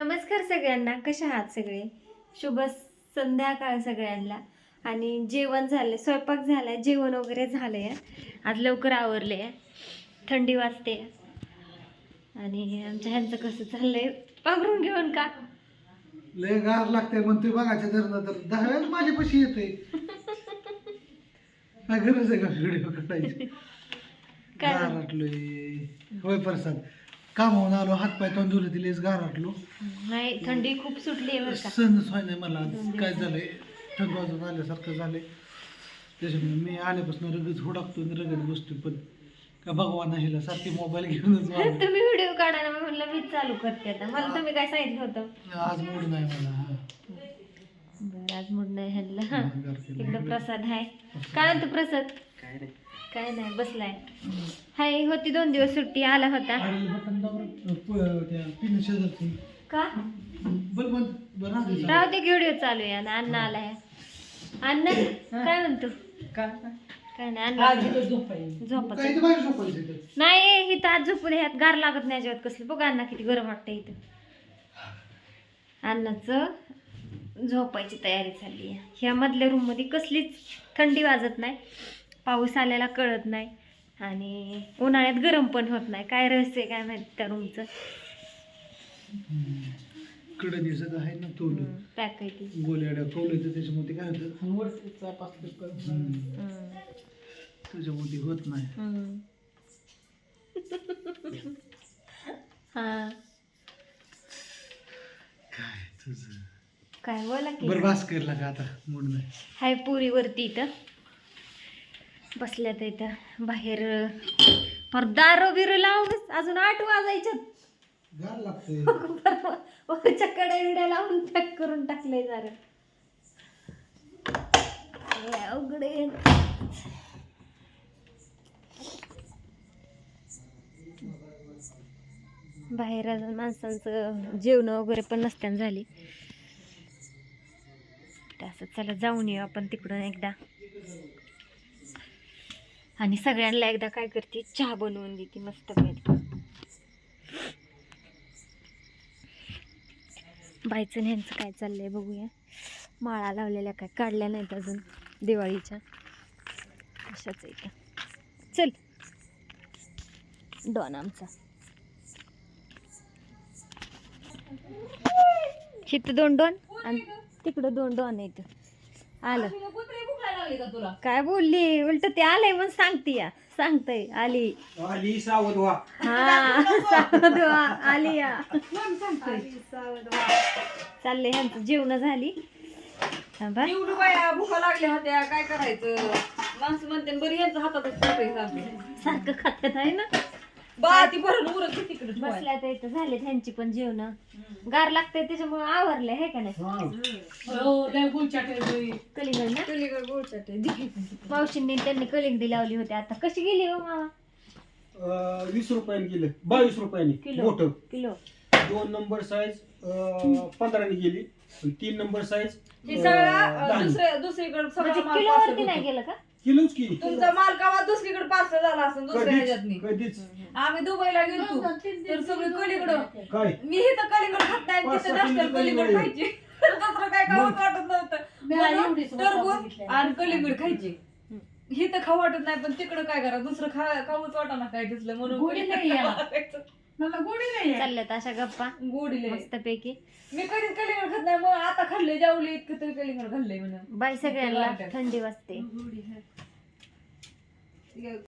नमस्कार सगळ्यांना कशा आहात सगळे? शुभ संध्याकाळ सगळ्यांना. आणि जेवण झालं स्वयंपाक झालाय जेवण वगैरे झालंय. आज लवकर आवरले थंडी वाजते. आणि आमच्या ह्यांचं कसं चाललंय? पांघरून घेऊन का? लय गार लागते म्हणतोय बघायच्या धरणं तर. दहा वेळेला माझ्यापाशी येते काय गरज आहे का? व्हिडिओ काढायची? काय? गार आटलोय होय प्रसाद. कामावून आलो हात पाय तोंड धुले तिलेच गार आटलो नाही थंडी खूप सुटली आहे बरं का? सणच व्हाय नाही मला काय झालंय? थंड वाजून आल्यासारखं झालंय. त्याच्यामुळे मी आल्यापासून रगत हुडाकतो आणि रगत बसतो पण का भगवान हिला सारखी मोबाईल घेऊनच. तुम्ही व्हिडिओ काढा ना मग म्हणलं मीच चालू करते आता. मला तुम्ही काय सांगितलं होतं? आज मूड नाही मला हा. बरं आज मूड नाही गार केलं. इकडं प्रसाद आहे. काय म्हणतो प्रसाद? काय नाही. बसलाय. हाय होती दोन दिवस सुट्टी आला होता. आणि का? राहू दे. व्हिडिओ चालू आहे ना अण्णा आलाय अण्णा काय म्हणतो? काय? नाही झोपत काय? नाही इथं आज झोपून ह्यात गार लागत नाही अजिबात कसलं. बघा अण्णा किती गरम वाटतं इथं. अण्णाचं झोपायची तयारी चालली आहे. ह्या मधल्या रूममध्ये कसलीच थंडी वाजत नाही. पाऊस आल्याला कळत नाही. आणि उन्हाळ्यात गरम पण होत नाही. काय रहस्य आहे काय माहिती त्या रूमचं कडं दिसत आहे ना गोल्याड्या त्याच्यामध्ये काय होतं? हम्म. हम्म. त्याच्यामध्ये होत नाही. हम्म. हा. काय तुझं? काय बोला की. बरं बास करला का आता? मूड नाही हाय पुरीवरती इथं. बसल्यात इथं बाहेर पर दारो बिरो लावूनच अजून आठ वाजायच्यात. कड्या विड्या लावून पॅक करून टाकलंय जरा लय अवघड. बाहेर अजून माणसांचं जेवण वगैरे पण नसत्यान झाली. असं चला जाऊन येऊ आपण तिकडून एकदा. आणि सगळ्यांना एकदा काय करते? चहा बनवून देते मस्त पैकी. बायचं ह्यांचं काय चाललंय बघूया. माळा लावलेल्या काय? काढल्या नाहीत अजून दिवाळीच्या. अशाच आहे का चल. डॉन आमचा. इथं दोन डॉन आणि तिकडं दोन डॉन आहेत. आलं. काय बोलली? उलट ते आलंय म्हणून सांगते या. सांगतय आली. आली सावध व्हा. हा सावध व्हा, आली या. आली, सावध व्हा. चाललंय ह्यांचं जेवण झाली. थांबा. एवढं बाया भुका लागल्या होत्या काय करायचं? माणसं म्हणते बरी यांचं हातातच पोटे सांगते. सारखं खात्यात आहे ना? बा ती भरून उरत तिकडे बसल्या तर इथं झाले त्यांची पण जेवण. गार लागतंय त्याच्यामुळे आवरले हे का नाही? कलिंगड ना? मावशींनी त्यांनी कलिंगडी लावली होती. आता कशी गेली हो मामा अं, वीस रुपयाने गेले. बावीस रुपयाने. किलो. मोठं. किलो. दोन नंबर साईज पंधराने गेली. आणि तीन नंबर साईज हे सगळं दुसऱ्या दुसरीकडे म्हणजे सगळं माल किलोवरती parcel नाही होतं. गेलं का? किलोच की. तुमचा माल दुसरीकडे कधीच आम्ही दुबईला गेलो तर सगळी कलिंगड काय? मी इथं कलिंगड खात नाही पाच तिथं जास्त किलो कलिंगड खायची. दुसरं काय खावं वाटत नव्हतं. आणि कलिंगड खायची. इथं खाऊ वाटत नाही पण तिकडं काय करा? दुसरं खा खाऊच वाटत काय दिसलं म्हणून. चालल्यात अशा गप्पा. गोडीले मस्तपैकी. मी कधीच कलिंगड खात नाही मग आता खाल्ले जेवले इतकं तरी कलिंगड खाल्लंय म्हणून. बाई सगळ्यांना थंडी वाजते.